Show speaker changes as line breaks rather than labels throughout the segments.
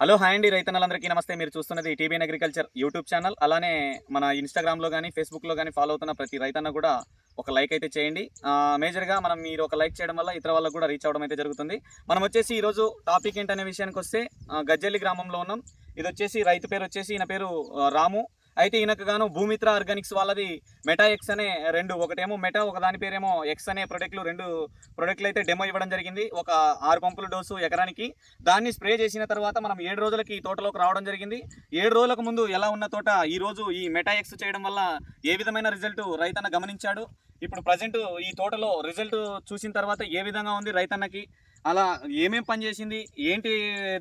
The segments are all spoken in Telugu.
హలో హాయ్ అండి. రైతన్నలందరికీ నమస్తే. మీరు చూస్తున్నది టీబీఎన్ అగ్రికల్చర్ యూట్యూబ్ ఛానల్. అలానే మన ఇన్స్టాగ్రామ్లో కానీ ఫేస్బుక్లో కానీ ఫాలో అవుతున్న ప్రతి రైతన్న కూడా ఒక లైక్ అయితే చేయండి. మేజర్గా మనం మీరు ఒక లైక్ చేయడం వల్ల ఇతర వాళ్ళకు కూడా రీచ్ అవ్వడం అయితే జరుగుతుంది. మనం వచ్చేసి ఈరోజు టాపిక్ ఏంటనే విషయానికి వస్తే గజ్జల్లి గజ్జెల్లి గ్రామంలో ఉన్నాం. ఇది వచ్చేసి రైతు పేరు వచ్చేసి ఈయన పేరు రాము. అయితే ఈయనకు గాను భూమిత్ర ఆర్గానిక్స్ వాళ్ళది మెటా ఎక్స్ అనే రెండు ఒకటేమో మెటా ఒక దాని పేరేమో ఎక్స్ అనే ప్రొడక్ట్లు రెండు ప్రొడక్ట్లు అయితే డెమో ఇవ్వడం జరిగింది. ఒక ఆరు పంపుల డోసు ఎకరానికి. దాన్ని స్ప్రే చేసిన తర్వాత మనం ఏడు రోజులకి ఈ తోటలోకి రావడం జరిగింది. ఏడు రోజులకు ముందు ఎలా ఉన్న తోట ఈ రోజు ఈ మెటా ఎక్స్ చేయడం వల్ల ఏ విధమైన రిజల్ట్ రైతన్న గమనించాడు? ఇప్పుడు ప్రజెంట్ ఈ తోటలో రిజల్ట్ చూసిన తర్వాత ఏ విధంగా ఉంది రైతన్నకి? అలా ఏమేం పని చేసింది? ఏంటి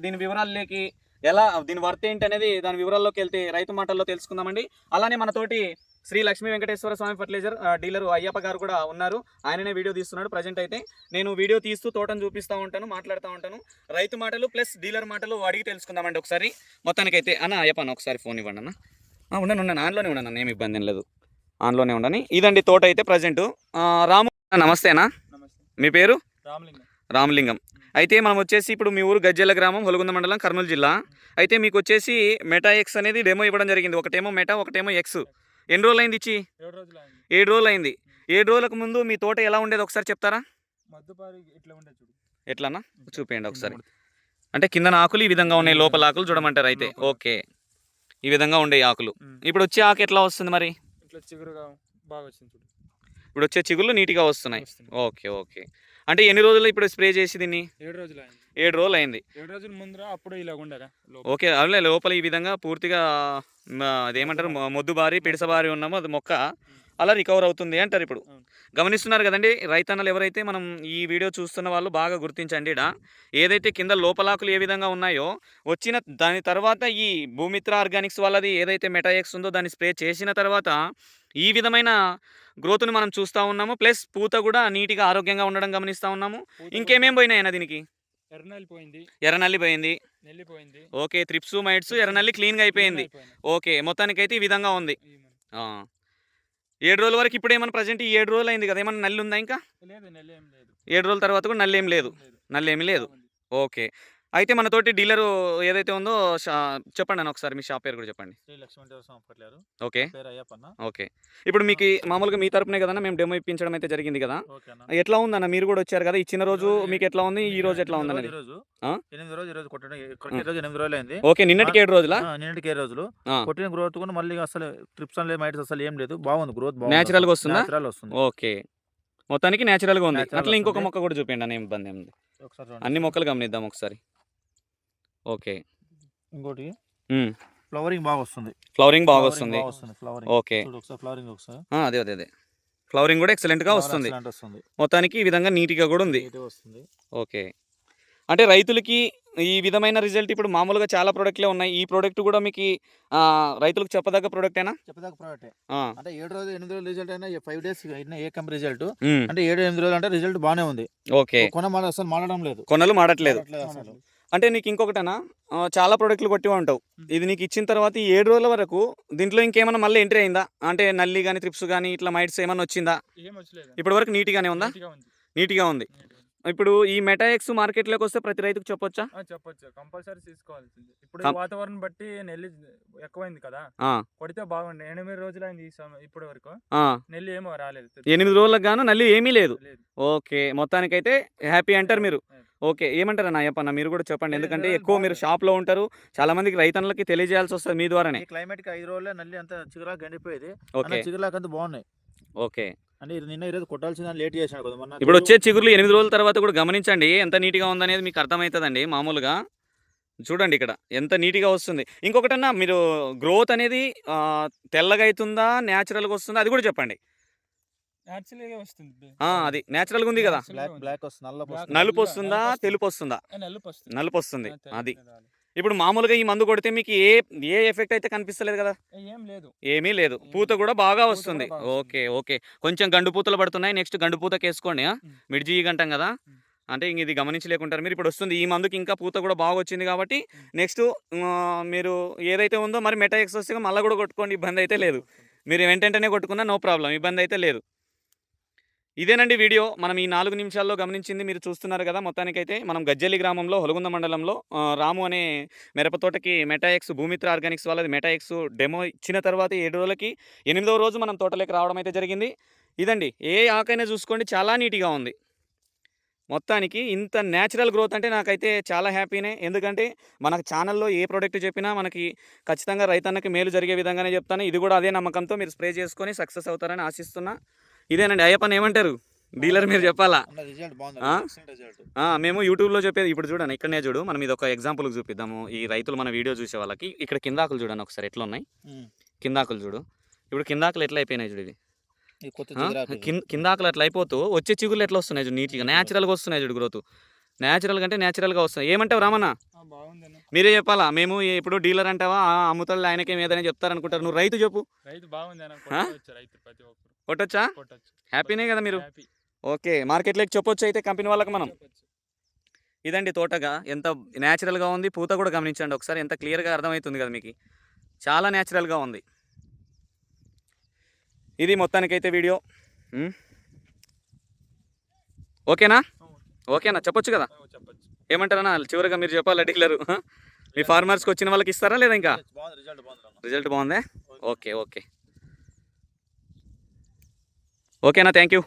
దీని వివరాలు లేకి? ఎలా దీని వర్త్ ఏంటి అనేది దాని వివరాల్లోకి వెళ్తే రైతు మాటల్లో తెలుసుకుందామండి. అలానే మనతోటి శ్రీ లక్ష్మీ వెంకటేశ్వర స్వామి ఫర్టిలైజర్ డీలర్ అయ్యప్ప గారు కూడా ఉన్నారు. ఆయననే వీడియో తీస్తున్నాడు ప్రజెంట్ అయితే. నేను వీడియో తీస్తూ తోటను చూపిస్తూ ఉంటాను మాట్లాడుతూ ఉంటాను. రైతు మాటలు ప్లస్ డీలర్ మాటలు అడిగి తెలుసుకుందామండి ఒకసారి. మొత్తానికైతే అన్న అయ్యప్ప అన్న ఒకసారి ఫోన్ ఇవ్వండి అన్న. ఉండను ఉండను ఆన్లోనే ఉండను అన్న ఏమి ఇబ్బంది లేదు. ఆన్లోనే ఉండని ఇదండి తోట అయితే ప్రజెంట్ రాము నమస్తేనా
నమస్తే.
మీ పేరు?
రామలింగం.
రామలింగం. అయితే మనం వచ్చేసి ఇప్పుడు మీ ఊరు గజ్జెల గ్రామం హొలగుంద మండలం కర్నూలు జిల్లా. అయితే మీకు వచ్చేసి మెటా ఎక్స్ అనేది డెమో ఇవ్వడం జరిగింది. ఒకటేమో మెటా ఒకటేమో ఎక్స్ ఎన్ని రోజులు అయింది ఇచ్చి?
ఏడు రోజులు అయింది.
ఏడు రోజులకు ముందు మీ తోట ఎలా ఉండేది ఒకసారి చెప్తారా? ఎట్లన్నా చూపించండి ఒకసారి. అంటే కింద ఆకులు ఈ విధంగా ఉన్నాయి లోపల ఆకులు చూడమంటారు అయితే. ఓకే. ఈ విధంగా ఉండే ఆకులు. ఇప్పుడు వచ్చే ఆకు ఎట్లా వస్తుంది మరి?
బాగా వచ్చింది
ఇప్పుడు వచ్చే చిగుళ్ళు నీట్గా వస్తున్నాయి. Okay okay. అంటే ఎన్ని రోజులు ఇప్పుడు స్ప్రే చేసి దీన్ని?
ఏడు రోజులు అయింది
ఏడు రోజులు అయింది
ఏడు రోజుల ముందర అప్పుడు ఇలా ఉండగా.
ఓకే అవునులే లోపల ఈ విధంగా పూర్తిగా అదేమంటారు మొ- మొద్దుబారి పిడిసబారి ఉన్నామో అది మొక్క అలా రికవర్ అవుతుంది అంటారు ఇప్పుడు.
అవును.
గమనిస్తున్నారు కదండి రైతన్నలు ఎవరైతే మనం ఈ వీడియో చూస్తున్న వాళ్ళు బాగా గుర్తించండి ఈడ. ఏదైతే కింద లోపలాకులు ఏ విధంగా ఉన్నాయో వచ్చిన దాని తర్వాత ఈ భూమిత్ర ఆర్గానిక్స్ వాళ్ళది ఏదైతే మెటాఎక్స్ ఉందో దాన్ని స్ప్రే చేసిన తర్వాత ఈ విధమైన గ్రోత్ని మనం చూస్తూ ఉన్నాము. ప్లస్ పూత కూడా నీట్గా ఆరోగ్యంగా ఉండడం గమనిస్తూ ఉన్నాము. ఇంకేమేం పోయినాయన్న దీనికి?
ఎర్రనెల్లి పోయింది.
ఎర్రనల్లి పోయింది. ఓకే త్రిప్స్ మైట్స్ ఎర్రనల్లి క్లీన్గా అయిపోయింది. ఓకే మొత్తానికైతే ఈ విధంగా ఉంది. ఏడు రోజుల వరకు ఇప్పుడు ఏమన్నా ప్రజెంట్ ఈ ఏడు రోజులు అయింది కదా ఏమన్నా నల్లి ఉందా ఇంకా? ఏడు రోజుల తర్వాత కూడా నల్లి ఏం లేదు. నల్లి ఏమీ లేదు. ఓకే. అయితే మనతోటి డీలరు ఏదైతే ఉందో చెప్పండి అన్న ఒకసారి మీ షాప్ పేరు కూడా చెప్పండి.
శ్రీ లక్ష్మణ
ఓకే.
పేరు అయ్యప్పన్న.
ఓకే. ఇప్పుడు మీకు మామూలుగా మీ తరపునే కదా మేము డెమో ఇప్పించడం అయితే జరిగింది కదా. ఎట్లా ఉందన్న? మీరు కూడా వచ్చారు కదా. ఇచ్చిన రోజు మీకు ఎట్లా ఉంది? ఈ రోజు ఎట్లా ఉందన్నది?
ఎనిమిది రోజు ఈ రోజు కొట్టడం ఎనిమిది రోజులు అయింది.
ఓకే. నిన్నటికి ఏడు రోజులా?
నిన్నటికి ఏ రోజులు. కొట్టిన గ్రోత్ కూడా మళ్ళీ అసలు ట్రిప్స్ అని మైట్స్ అసలు ఏం లేదు. బాగుంది గ్రోత్
Natural గా వస్తుందా?
న్యాచురల్ వస్తుంది.
ఓకే. మొత్తానికి న్యాచురల్గా ఉంది.
Natural
అట్లా ఇంకొక. మొక్క కూడా చూపించండి అన్న ఏం ఇబ్బంది ఏం ఉంది
ఒకసారి చూడండి.
అన్ని మొక్కలు గమనిద్దాం ఒకసారి. ఓకే.
ఇంకోటి. ఫ్లవరింగ్ బాగా వస్తుంది
ఫ్లవరింగ్ బాగా వస్తుంది ఓకే.
ఫ్లవరింగ్ ఒకసారి.
అదే అదే అదే. ఫ్లవరింగ్ కూడా ఎక్సలెంట్గా
Flower
వస్తుంది. మొత్తానికి ఈ విధంగా నీట్గా కూడా ఉంది. ఓకే. అంటే రైతులకి ఈ విధమైన రిజల్ట్ ఇప్పుడు మామూలుగా చాలా ప్రోడక్ట్లే ఉన్నాయి. ఈ ప్రోడక్ట్ కూడా మీకు రైతులకు చెప్పదగ్గ ప్రోడక్టేనా?
చెప్పదాకా ప్రైవేట్
ఆ,
అంటే ఏడు రోజులు ఎనిమిది రోజులు రిజల్ట్ అయినా ఫైవ్ డేస్ అయినా ఏ కంపెనీ రిజల్ట్. అంటే ఏడు ఎనిమిది రోజులు అంటే రిజల్ట్ బాగానే ఉంది.
ఓకే.
కొన అసలు మాడడం లేదు.
కొనలు మాడట్లేదు.
మాడట్లేదు అసలు.
అంటే నీకు ఇంకొకటనా? చాలా ప్రోడక్ట్లు కొట్టి ఉంటావు ఇది నీకు ఇచ్చిన తర్వాత ఈ ఏడు రోజుల వరకు దీంట్లో ఇంకేమైనా మళ్ళీ ఎంట్రీ అయిందా? అంటే నల్లి కానీ త్రిప్స్ కానీ ఇట్లా మైట్స్ ఏమైనా వచ్చిందా?
ఏం వచ్చలేదు.
ఇప్పటి వరకు నీట్గానే ఉందా?
నీట్గా ఉంది.
ఇప్పుడు ఈ మెటాఎక్స్ మార్కెట్లోకి వస్తే ప్రతి రైతుకు చెప్పొచ్చా?
చెప్పొచ్చు. కంపల్సరీ తీసుకోవాల్సింది. ఇప్పుడు
కం-
వాతావరణం బట్టి నెల్లి ఎక్కువైంది కదా?
ఆ,
కొడితే బాగుంది ఎనిమిది రోజులు అయింది ఈ సమ- ఇప్పటి వరకు.
ఆ.
నెల్లి ఏమో రాలేదు.
ఎనిమిది రోజులకు గాను నల్లి ఏమీ లేదు.
లేదు.
ఓకే. మొత్తానికైతే హ్యాపీ అంటారు మీరు. ఓకే. ఏమంటారు అన్న అయ్యప్పన్న మీరు కూడా చెప్పండి. ఎందుకంటే ఎక్కువ మీరు
బాగుంది.
షాప్లో ఉంటారు. చాలా మందికి రైతన్నులకి తెలియజేయాల్సి వస్తుంది మీ ద్వారానే.
ఈ క్లైమేట్కి ఐదు రోజులే నల్లి అంతా చిగురాకు గండిపోయేది
ఓకే.
చిగురాకు అంతా బాగున్నాయి.
ఓకే.
అంటే నిన్న ఈరోజు కొట్టాల్సిన లేట్ చేశాడు కదా మొన్న
ఇప్పుడు వచ్చే చిగుర్లు ఎనిమిది రోజుల తర్వాత కూడా గమనించండి ఎంత నీట్గా ఉందనేది మీకు అర్థమవుతుందండి మామూలుగా. చూడండి ఇక్కడ ఎంత నీట్గా వస్తుంది. ఇంకొకటన్నా మీరు గ్రోత్ అనేది తెల్లగా అవుతుందా న్యాచురల్గా వస్తుందా అది కూడా చెప్పండి.
యాక్చువల్గా వస్తుంది
ఆ, అది న్యాచురల్గా ఉంది కదా.
బ్లాక్ బ్లాక్ వస్తుంది నల్ల Black.
నలుపు వస్తుందా తెలుపు వస్తుందా?
నలుపు వస్తుంది.
నలుపు వస్తుంది అది. ఇప్పుడు మామూలుగా ఈ మందు కొడితే మీకు ఏ ఏ ఎఫెక్ట్ అయితే కనిపిస్తలేదు కదా?
ఏం లేదు.
ఏమీ లేదు. పూత కూడా బాగా వస్తుంది. Okay okay. కొంచెం గండు పూతలు పడుతున్నాయి. నెక్స్ట్ గండు పూతకి వేసుకోండి ఆ?
మ్.
మిర్జీ గంటం కదా. అంటే ఇంక ఇది గమనించలేకుంటారు. మీరు ఇప్పుడు వస్తుంది ఈ మందుకి ఇంకా పూత కూడా బాగా వచ్చింది కాబట్టి నెక్స్ట్ మీరు ఏదైతే ఉందో మరి మెటా ఎక్స్ వస్తే మళ్ళీ కూడా కొట్టుకోండి. ఇబ్బంది అయితే లేదు. మీరు వెంటనే కొట్టుకున్నా నో ప్రాబ్లం. ఇబ్బంది అయితే లేదు. ఇదేనండి వీడియో. మనం ఈ నాలుగు నిమిషాల్లో గమనించింది మీరు చూస్తున్నారు కదా మొత్తానికైతే మనం గజ్జెల్లి గ్రామంలో హొలగుంద మండలంలో రాము అనే మిరప తోటకి మెటాఎక్స్ భూమిత్ర ఆర్గానిక్స్ వాళ్ళది మెటాఎక్స్ డెమో ఇచ్చిన తర్వాత ఏడు రోజులకి ఎనిమిదవ రోజు మనం తోటలోకి రావడం అయితే జరిగింది. ఇదండి ఏ ఆకైనా చూసుకోండి చాలా నీట్గా ఉంది. మొత్తానికి ఇంత న్యాచురల్ గ్రోత్ అంటే నాకైతే చాలా హ్యాపీనే. ఎందుకంటే మనకు ఛానల్లో ఏ ప్రోడక్ట్ చెప్పినా మనకి ఖచ్చితంగా రైతన్నకి మేలు జరిగే విధంగానే చెప్తాను. ఇది కూడా అదే నమ్మకంతో మీరు స్ప్రే చేసుకొని సక్సెస్ అవుతారని ఆశిస్తున్నా. ఇదేనండి అయ్యప్పని ఏమంటారు? డీలర్ మీరు చెప్పాలా?
రిజల్ట్ బాగుంది.
ఆ?
ఎక్సలెంట్ రిజల్ట్
ఆ, మేము యూట్యూబ్లో చెప్పేది ఇప్పుడు చూడండి ఇక్కడనే చూడు మనం ఇది ఒక ఎగ్జాంపుల్ చూపిద్దాము. ఈ రైతులు మన వీడియో చూసే వాళ్ళకి ఇక్కడ కిందాకులు చూడండి ఒకసారి ఎట్లా ఉన్నాయి కిందాకులు చూడు. ఇప్పుడు కిందాకులు ఎట్లా అయిపోయినాయి చూడు కింద కిందాకులు అట్లా అయిపోతూ వచ్చే చిగుళ్ళు ఎట్లా వస్తున్నాయి చూడు నీట్గా? న్యాచురల్గా వస్తున్నాయి చూడు గ్రోత్ న్యాచురల్ కంటే న్యాచురల్గా వస్తున్నాయి. ఏమంటావు రామన్న?
బాగుందన్న
మీరే చెప్పాలా? మేము ఇప్పుడు డీలర్ అంటావా? ఆ, అమ్ముతాడు ఆయనకేం ఏదైనా చెప్తారనుకుంటారు. నువ్వు రైతు చెప్పు.
రైతు బాగుంది
కొట్టొచ్చా? హ్యాపీనే కదా మీరు? ఓకే మార్కెట్లోకి చెప్పొచ్చు అయితే కంపెనీ వాళ్ళకి మనం. ఇదండి తోటగా ఎంత న్యాచురల్గా ఉంది పూత కూడా గమనించండి ఒకసారి ఎంత క్లియర్గా అర్థమవుతుంది కదా మీకు. చాలా న్యాచురల్గా ఉంది. ఇది మొత్తానికైతే వీడియో. ఓకేనా? ఓకేనా? చెప్పొచ్చు కదా?
చెప్పచ్చు.
ఏమంటారన్నా చివరిగా మీరు చెప్పాలా డీలరు? మీ ఫార్మర్స్కి వచ్చిన వాళ్ళకి ఇస్తారా లేదా ఇంకా? రిజల్ట్ బాగుందే ఓకే ఓకే. ఓకేనా థ్యాంక్ యూ